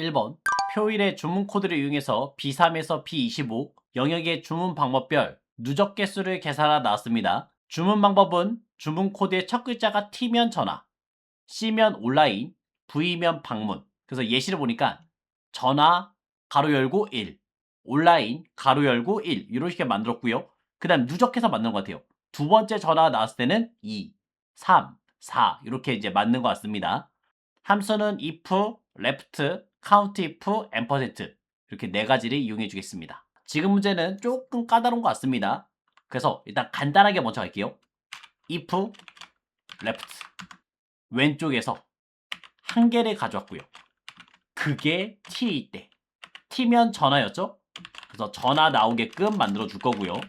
1번 표일의 주문 코드를 이용해서 B3에서 B25 영역의 주문 방법별 누적 개수를 계산하라 나왔습니다. 주문 방법은 주문 코드의 첫 글자가 T면 전화, C면 온라인, V면 방문. 그래서 예시를 보니까 전화 가로 열고 1, 온라인 가로 열고 1 이런 식의 만들었고요. 그 다음 누적해서 만든 것 같아요. 두 번째 전화가 나왔을 때는 2, 3, 4 이렇게 이제 맞는 것 같습니다. 함수는 if, left, count if, ampersand 이렇게 네 가지를 이용해 주겠습니다. 지금 문제는 조금 까다로운 것 같습니다. 그래서 일단 간단하게 먼저 할게요. if, left 왼쪽에서 한 개를 가져왔고요. 그게 t일 때 t면 전화였죠? 그래서 전화 나오게끔 만들어 줄 거고요.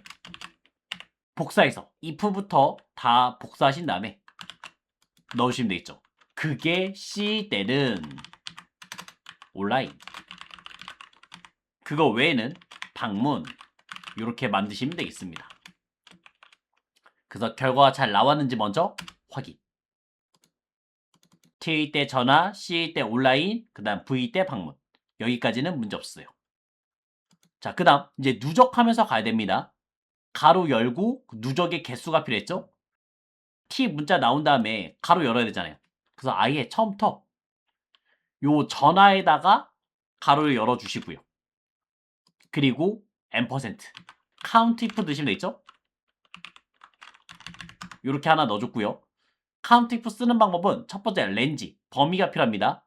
복사해서 if부터 다 복사하신 다음에 넣으시면 되겠죠. 그게 C 때는 온라인. 그거 외에는 방문 이렇게 만드시면 되겠습니다. 그래서 결과가 잘 나왔는지 먼저 확인. T 때 전화, C 때 온라인, 그 다음 V 때 방문. 여기까지는 문제 없어요. 자, 그 다음 이제 누적하면서 가야 됩니다. 가로 열고 그 누적의 개수가 필요했죠? T 문자 나온 다음에 가로 열어야 되잖아요. 그래서 아예 처음부터 요 전화에다가 가로를 열어 주시고요. 그리고 앰퍼센트 카운트 if 넣으시면 되겠죠? 이렇게 하나 넣어줬고요. 카운트 if 쓰는 방법은 첫 번째 렌지 범위가 필요합니다.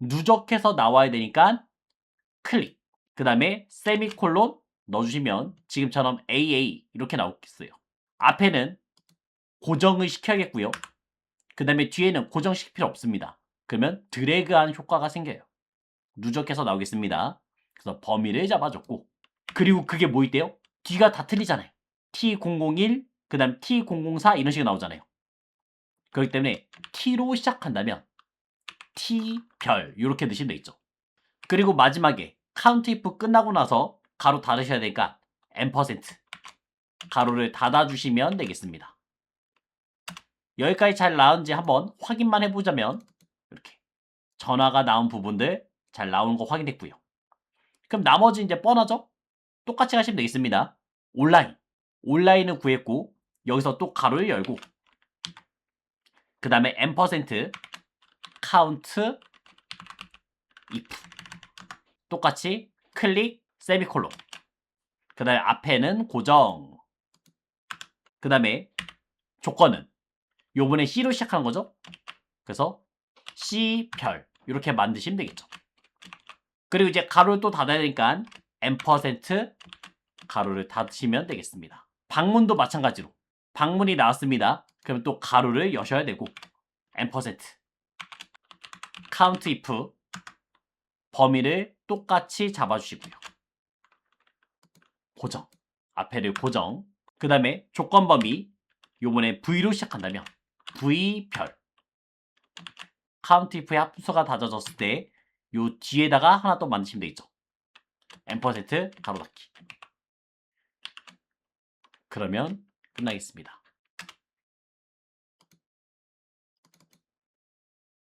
누적해서 나와야 되니까 클릭 그 다음에 세미콜론 넣어주시면 지금처럼 AA 이렇게 나오겠어요. 앞에는 고정을 시켜야겠고요. 그 다음에 뒤에는 고정시킬 필요 없습니다. 그러면 드래그한 효과가 생겨요. 누적해서 나오겠습니다. 그래서 범위를 잡아줬고 그리고 그게 뭐 있대요? 뒤가 다 틀리잖아요. T001, 그 다음 T004 이런 식으로 나오잖아요. 그렇기 때문에 T로 시작한다면 T별 이렇게 넣으시면 되겠죠. 그리고 마지막에 카운트 if 끝나고 나서 가로 닫으셔야 되니까 앰퍼센트 가로를 닫아주시면 되겠습니다. 여기까지 잘 나온지 한번 확인만 해보자면 이렇게 전화가 나온 부분들 잘 나오는 거 확인했고요. 그럼 나머지 이제 뻔하죠? 똑같이 하시면 되겠습니다. 온라인 온라인은 구했고 여기서 또 가로를 열고 그 다음에 앰퍼센트 카운트 if 똑같이 클릭 세미콜론 그 다음에 앞에는 고정 그 다음에 조건은 요번에 C로 시작하는 거죠 그래서 C별 이렇게 만드시면 되겠죠 그리고 이제 가로를 또 닫아야 되니까 앰퍼센트 가로를 닫으시면 되겠습니다 방문도 마찬가지로 방문이 나왔습니다 그러면 또 가로를 여셔야 되고 앰퍼센트 카운트 if 범위를 똑같이 잡아주시고요. 고정. 앞에를 고정. 그 다음에 조건 범위. 요번에 V로 시작한다면 V별. 카운트 if의 합수가 다져졌을 때 요 뒤에다가 하나 또 만드시면 되겠죠. 앰퍼센트 가로 닫기. 그러면 끝나겠습니다.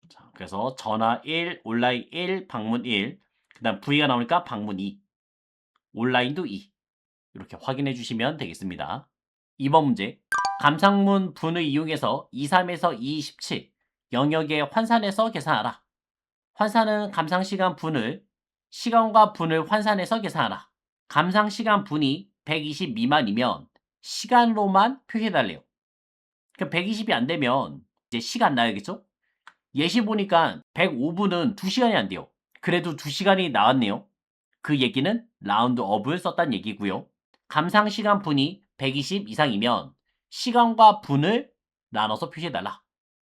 자, 그래서 전화 1, 온라인 1, 방문 1, 그 다음 V가 나오니까 방문 2, 온라인도 2 이렇게 확인해 주시면 되겠습니다. 2번 문제 감상문 분을 이용해서 23에서 227 영역의 환산해서 계산하라. 환산은 감상시간 분을 시간과 분을 환산해서 계산하라. 감상시간 분이 120 미만이면 시간로만 표시해달래요. 그럼 120이 안 되면 이제 시간 나야겠죠? 예시 보니까 105분은 2시간이 안 돼요. 그래도 2시간이 나왔네요. 그 얘기는 라운드 업을 썼다는 얘기고요. 감상 시간 분이 120 이상이면 시간과 분을 나눠서 표시해달라.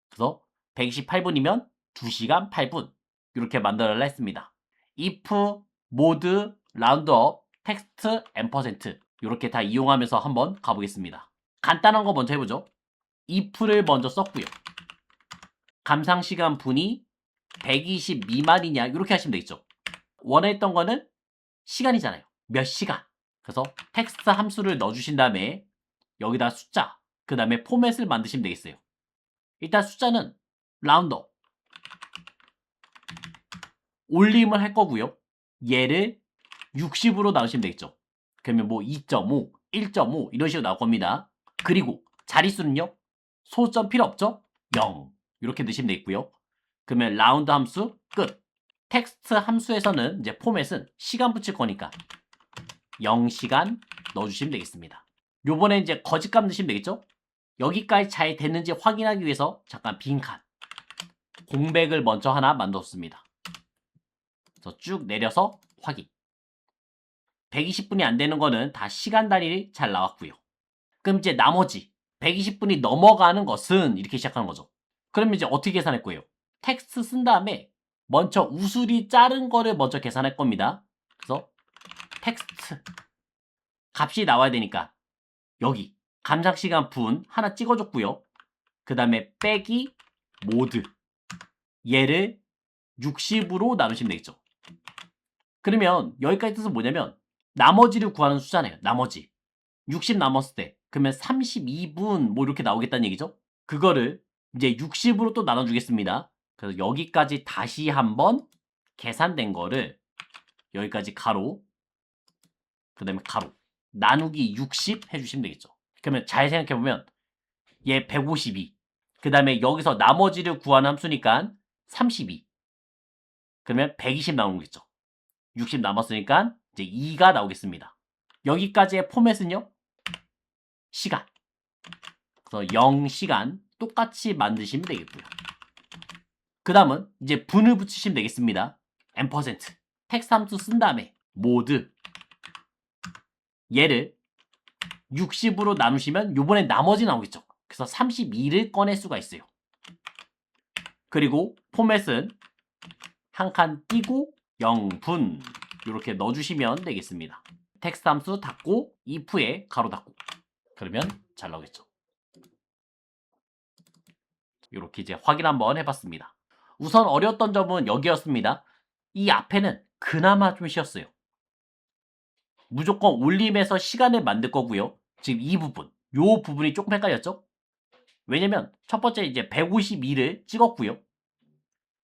그래서 128분이면 2시간 8분 이렇게 만들어달라 했습니다. if, mode, roundup, text, ampersand 이렇게 다 이용하면서 한번 가보겠습니다. 간단한 거 먼저 해보죠. if를 먼저 썼고요. 감상 시간 분이 120 미만이냐 이렇게 하시면 되겠죠. 원했던 거는 시간이잖아요. 몇 시간. 그래서 텍스트 함수를 넣어주신 다음에 여기다 숫자, 그 다음에 포맷을 만드시면 되겠어요. 일단 숫자는 라운더 올림을 할 거고요. 얘를 60으로 나누시면 되겠죠. 그러면 뭐 2.5, 1.5 이런 식으로 나올 겁니다. 그리고 자릿수는요. 소점 필요 없죠? 0 이렇게 넣으시면 되겠고요. 그러면 라운드 함수 끝. 텍스트 함수에서는 이제 포맷은 시간 붙일 거니까 0시간 넣어주시면 되겠습니다. 요번에 이제 거짓값 넣으시면 되겠죠? 여기까지 잘 됐는지 확인하기 위해서 잠깐 빈칸 공백을 먼저 하나 만들었습니다. 그래서 쭉 내려서 확인. 120분이 안 되는 거는 다 시간 단위를 잘 나왔고요. 그럼 이제 나머지 120분이 넘어가는 것은 이렇게 시작하는 거죠. 그러면 이제 어떻게 계산할 거예요? 텍스트 쓴 다음에 먼저 우수리 자른 거를 먼저 계산할 겁니다. 그래서 텍스트 값이 나와야 되니까 여기 감상시간 분 하나 찍어줬고요. 그 다음에 빼기 모드 얘를 60으로 나누시면 되겠죠. 그러면 여기까지 뜻은 뭐냐면 나머지를 구하는 숫자네요. 나머지 60 남았을 때 그러면 32분 뭐 이렇게 나오겠다는 얘기죠. 그거를 이제 60으로 또 나눠주겠습니다. 그래서 여기까지 다시 한번 계산된 거를 여기까지 가로 그 다음에 가로 나누기 60 해주시면 되겠죠. 그러면 잘 생각해보면 얘 152. 그 다음에 여기서 나머지를 구하는 함수니까 32. 그러면 120 나오겠죠. 60 남았으니까 이제 2가 나오겠습니다. 여기까지의 포맷은요. 시간. 그래서 0시간 똑같이 만드시면 되겠고요. 그 다음은 이제 분을 붙이시면 되겠습니다. M%. 텍스트 함수 쓴 다음에 모드 얘를 60으로 나누시면 요번에 나머지 나오겠죠. 그래서 32를 꺼낼 수가 있어요. 그리고 포맷은 한 칸 띄고 0분 이렇게 넣어주시면 되겠습니다. 텍스트 함수 닫고 if에 가로 닫고 그러면 잘 나오겠죠. 이렇게 이제 확인 한번 해봤습니다. 우선 어려웠던 점은 여기였습니다. 이 앞에는 그나마 좀 쉬웠어요. 무조건 올림에서 시간을 만들 거고요. 지금 이 부분, 요 부분이 조금 헷갈렸죠? 왜냐면 첫 번째 이제 152를 찍었고요.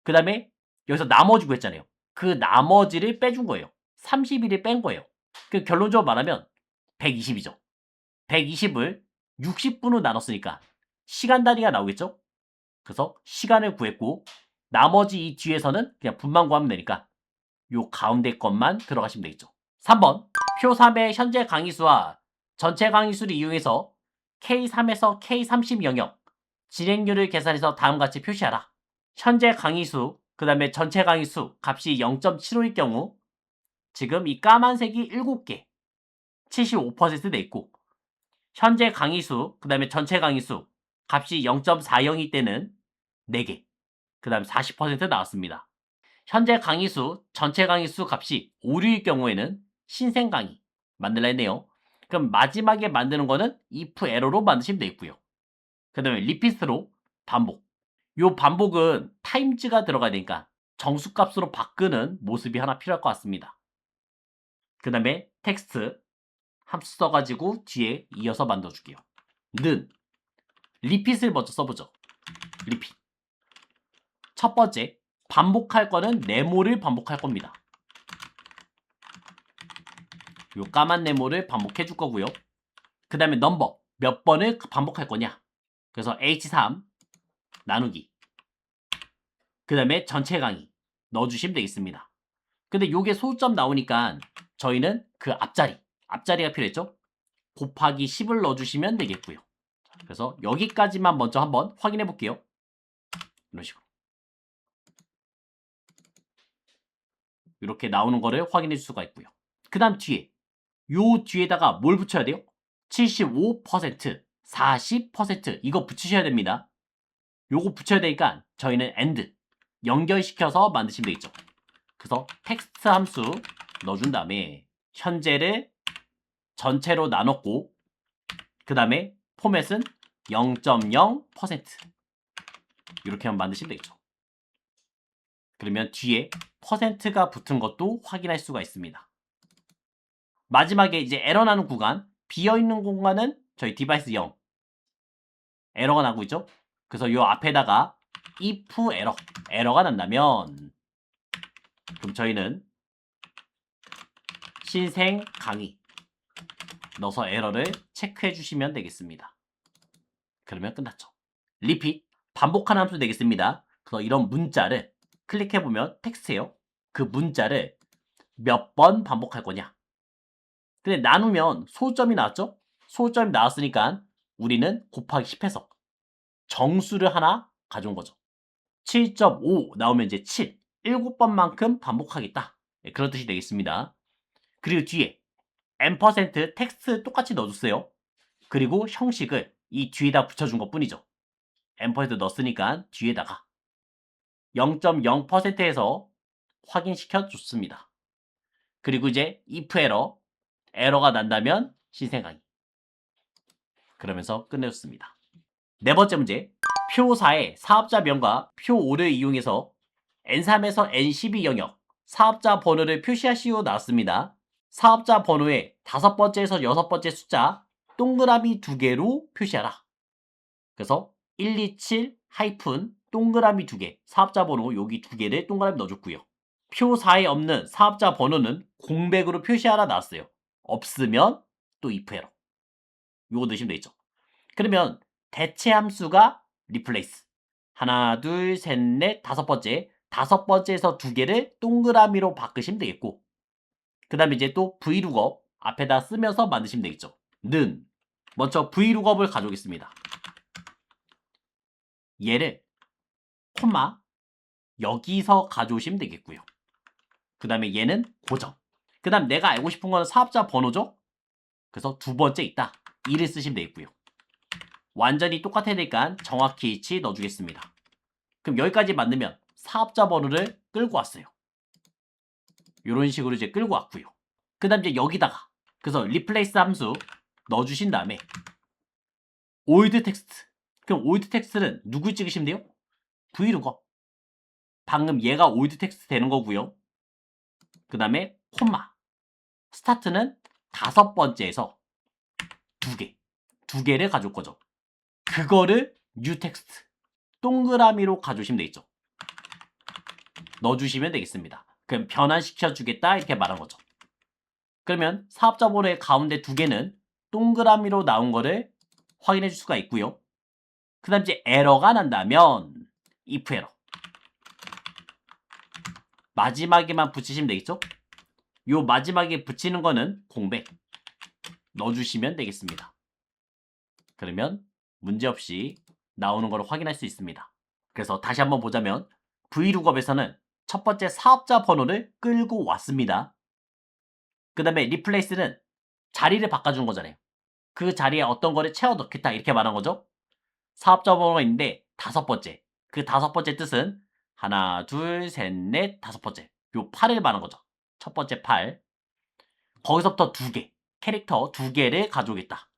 그 다음에 여기서 나머지 구했잖아요. 그 나머지를 빼준 거예요. 31을 뺀 거예요. 그 결론적으로 말하면 120이죠. 120을 60분으로 나눴으니까 시간 단위가 나오겠죠? 그래서 시간을 구했고 나머지 이 뒤에서는 그냥 분만 구하면 되니까 요 가운데 것만 들어가시면 되겠죠. 3번 표 3의 현재 강의수와 전체 강의수를 이용해서 K3에서 K30 영역 진행률을 계산해서 다음같이 표시하라. 현재 강의수 그 다음에 전체 강의수 값이 0.75일 경우 지금 이 까만색이 7개 75%돼 있고 현재 강의수 그 다음에 전체 강의수 값이 0.40일 때는 4개 그 다음에 40% 나왔습니다. 현재 강의수 전체 강의수 값이 오류일 경우에는 신생 강의 만들라 했네요. 그럼 마지막에 만드는 거는 if 에러로 만드시면 되겠고요. 그 다음에 리피스로 반복. 요 반복은 타임즈가 들어가야 되니까 정수값으로 바꾸는 모습이 하나 필요할 것 같습니다. 그 다음에 텍스트 함수 써가지고 뒤에 이어서 만들어줄게요. 는 리핏을 먼저 써보죠. 리핏. 첫 번째 반복할 거는 네모를 반복할 겁니다. 요 까만 네모를 반복해 줄 거고요. 그 다음에 넘버 몇 번을 반복할 거냐. 그래서 H3 나누기. 그 다음에 전체 강의 넣어주시면 되겠습니다. 근데 요게 소수점 나오니까 저희는 그 앞자리, 앞자리가 필요했죠? 곱하기 10을 넣어주시면 되겠고요. 그래서 여기까지만 먼저 한번 확인해 볼게요. 이런 식으로. 이렇게 나오는 거를 확인해 줄 수가 있고요. 그 다음 뒤에 요 뒤에다가 뭘 붙여야 돼요? 75%, 40% 이거 붙이셔야 됩니다. 요거 붙여야 되니까 저희는 AND 연결시켜서 만드시면 되겠죠. 그래서 텍스트 함수 넣어준 다음에 현재를 전체로 나눴고 그 다음에 포맷은 0.0% 이렇게 하면 만드시면 되겠죠. 그러면 뒤에 퍼센트가 붙은 것도 확인할 수가 있습니다. 마지막에 이제 에러 나는 구간 비어있는 공간은 저희 디바이스 0 에러가 나고 있죠. 그래서 요 앞에다가 if 에러 에러가 난다면 그럼 저희는 신생 강의 넣어서 에러를 체크해 주시면 되겠습니다. 그러면 끝났죠. 리핏 반복하는 함수 되겠습니다. 그래서 이런 문자를 클릭해 보면 텍스트예요. 그 문자를 몇 번 반복할 거냐. 근데 나누면 소점이 나왔죠? 소점이 나왔으니까 우리는 곱하기 10해서 정수를 하나 가져온 거죠. 7.5 나오면 이제 7, 7번만큼 반복하겠다. 네, 그런 뜻이 되겠습니다. 그리고 뒤에 n% 텍스트 똑같이 넣어줬어요. 그리고 형식을 이 뒤에다 붙여준 것 뿐이죠. n% 넣었으니까 뒤에다가 0.0%에서 확인시켜 줬습니다. 그리고 이제 if 에러, 에러가 난다면 신생강의. 그러면서 끝내줬습니다. 네 번째 문제. 표 4의 사업자 명과 표 5를 이용해서 N3에서 N12 영역 사업자 번호를 표시하시오 나왔습니다. 사업자 번호의 다섯 번째에서 여섯 번째 숫자 동그라미 두 개로 표시하라. 그래서 127 하이픈 동그라미 두 개, 사업자 번호 여기 두 개를 동그라미 넣어줬고요. 표 4에 없는 사업자 번호는 공백으로 표시하라 나왔어요. 없으면 또 if 에러. 요거 넣으시면 되겠죠. 그러면 대체 함수가 replace. 하나, 둘, 셋, 넷, 다섯 번째. 다섯 번째에서 두 개를 동그라미로 바꾸시면 되겠고. 그 다음에 이제 또 vlookup 앞에다 쓰면서 만드시면 되겠죠. 는. 먼저 vlookup을 가져오겠습니다. 얘를 콤마 여기서 가져오시면 되겠고요. 그 다음에 얘는 고정. 그 다음 내가 알고 싶은 거는 사업자 번호죠? 그래서 두 번째 있다. 2를 쓰시면 되겠고요. 완전히 똑같아야 되니까 정확히 위치 넣어주겠습니다. 그럼 여기까지 만들면 사업자 번호를 끌고 왔어요. 이런 식으로 이제 끌고 왔고요. 그 다음 이제 여기다가 그래서 replace 함수 넣어주신 다음에 old text 그럼 old text는 누구 찍으시면 돼요? vlookup 방금 얘가 old text 되는 거고요. 그 다음에 콤마 스타트는 다섯 번째에서 두 개, 두 개를 가져올 거죠. 그거를 new text 동그라미로 가져오시면 되겠죠. 넣어주시면 되겠습니다. 그럼 변환시켜 주겠다 이렇게 말한 거죠. 그러면 사업자 번호의 가운데 두 개는 동그라미로 나온 거를 확인해 줄 수가 있고요. 그 다음 이제 에러가 난다면 if 에러 마지막에만 붙이시면 되겠죠? 요 마지막에 붙이는 거는 공백 넣어주시면 되겠습니다. 그러면 문제없이 나오는 걸 확인할 수 있습니다. 그래서 다시 한번 보자면 vlookup에서는 첫 번째 사업자 번호를 끌고 왔습니다. 그 다음에 replace는 자리를 바꿔준 거잖아요. 그 자리에 어떤 거를 채워 넣겠다 이렇게 말한 거죠. 사업자 번호가 있는데 다섯 번째. 그 다섯 번째 뜻은 하나, 둘, 셋, 넷, 다섯 번째. 요 8을 말한 거죠. 첫 번째 8. 거기서부터 두 개. 캐릭터 두 개를 가져오겠다.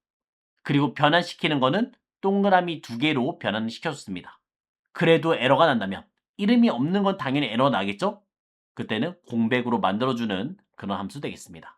그리고 변환시키는 거는 동그라미 두 개로 변환을 시켜줬습니다. 그래도 에러가 난다면 이름이 없는 건 당연히 에러 나겠죠? 그때는 공백으로 만들어주는 그런 함수 되겠습니다.